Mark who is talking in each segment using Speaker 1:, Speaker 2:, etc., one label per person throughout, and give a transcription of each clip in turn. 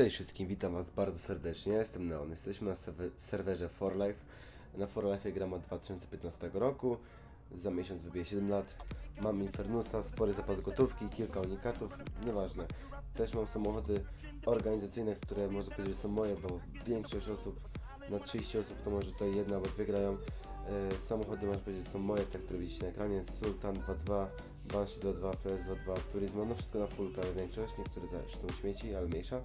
Speaker 1: Cześć wszystkim, witam was bardzo serdecznie. Jestem Neon. Jesteśmy na serwe- serwerze For Life. Na For Life gram od 2015 roku. Za miesiąc wybije 7 lat. Mam Infernusa, spory zapas gotówki, kilka unikatów, nieważne. Też mam samochody organizacyjne, które można powiedzieć że są moje, bo większość osób, na 30 osób to może tutaj jedna albo dwie grają. E, samochody można powiedzieć że są moje, te które widzicie na ekranie. Sultan 2.2, Banshee 2.2, Flash 2.2, Turismo, no wszystko na full prawie większość, niektóre też są śmieci, ale mniejsza.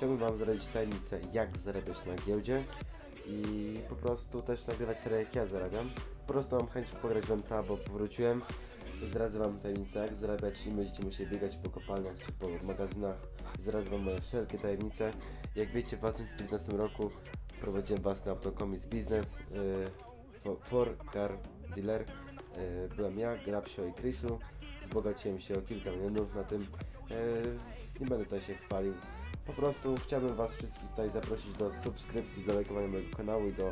Speaker 1: Chciałbym Wam zdradzić tajemnicę, jak zarabiać na giełdzie i po prostu też nagrywać serię, jak ja zarabiam. Po prostu mam chęć pograć w MTA, bo powróciłem. Zdradzę Wam tajemnicę, jak zarabiać i będziecie musieli biegać po kopalniach czy po magazynach. Zdradzę Wam moje wszelkie tajemnice. Jak wiecie, w 2019 roku prowadziłem własny autokomis biznes yy, for, Car Dealer. Yy, byłem ja, Grabsio i Chrisu. Wzbogaciłem się o kilka milionów na tym. Yy, nie będę tutaj się chwalił. Po prostu chciałbym Was wszystkich tutaj zaprosić do subskrypcji, do lajkowania mojego kanału i do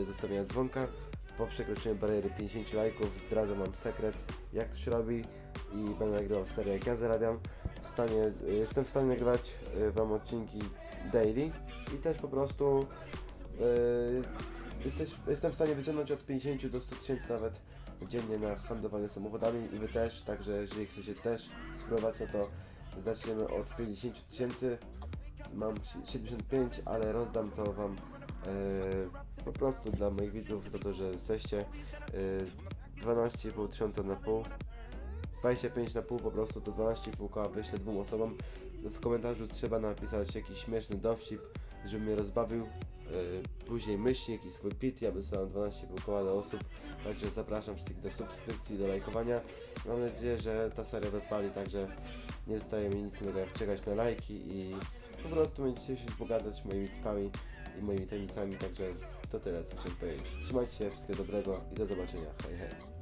Speaker 1: e, zostawienia dzwonka. Po przekroczeniu bariery 50 lajków zdradzam Wam sekret, jak to się robi i będę nagrywał serię, jak ja zarabiam. W stanie, e, jestem w stanie nagrywać e, Wam odcinki daily i też po prostu e, jesteś, jestem w stanie wyciągnąć od 50 do 100 tysięcy nawet dziennie na handlowanie samochodami i Wy też, także jeżeli chcecie też spróbować, no to zaczniemy od 50 tysięcy. Mam si- 75, ale rozdam to Wam e, po prostu dla moich widzów, za to, że jesteście. E, 12,5 tysiąca na pół. 25 na pół po prostu to 12,5 koła wyślę dwóm osobom. W komentarzu trzeba napisać jakiś śmieszny dowcip, żeby mnie rozbawił. E, później myślnik i swój pit, ja wysłałem 12,5 koła do osób. Także zapraszam wszystkich do subskrypcji, do lajkowania. Mam nadzieję, że ta seria wypali, także nie zostaje mi nic innego jak czekać na lajki i po prostu będziecie się wzbogacać moimi tipami i moimi tajemnicami, także to tyle co chciałem powiedzieć. Trzymajcie się, wszystkiego dobrego i do zobaczenia. Hej hej.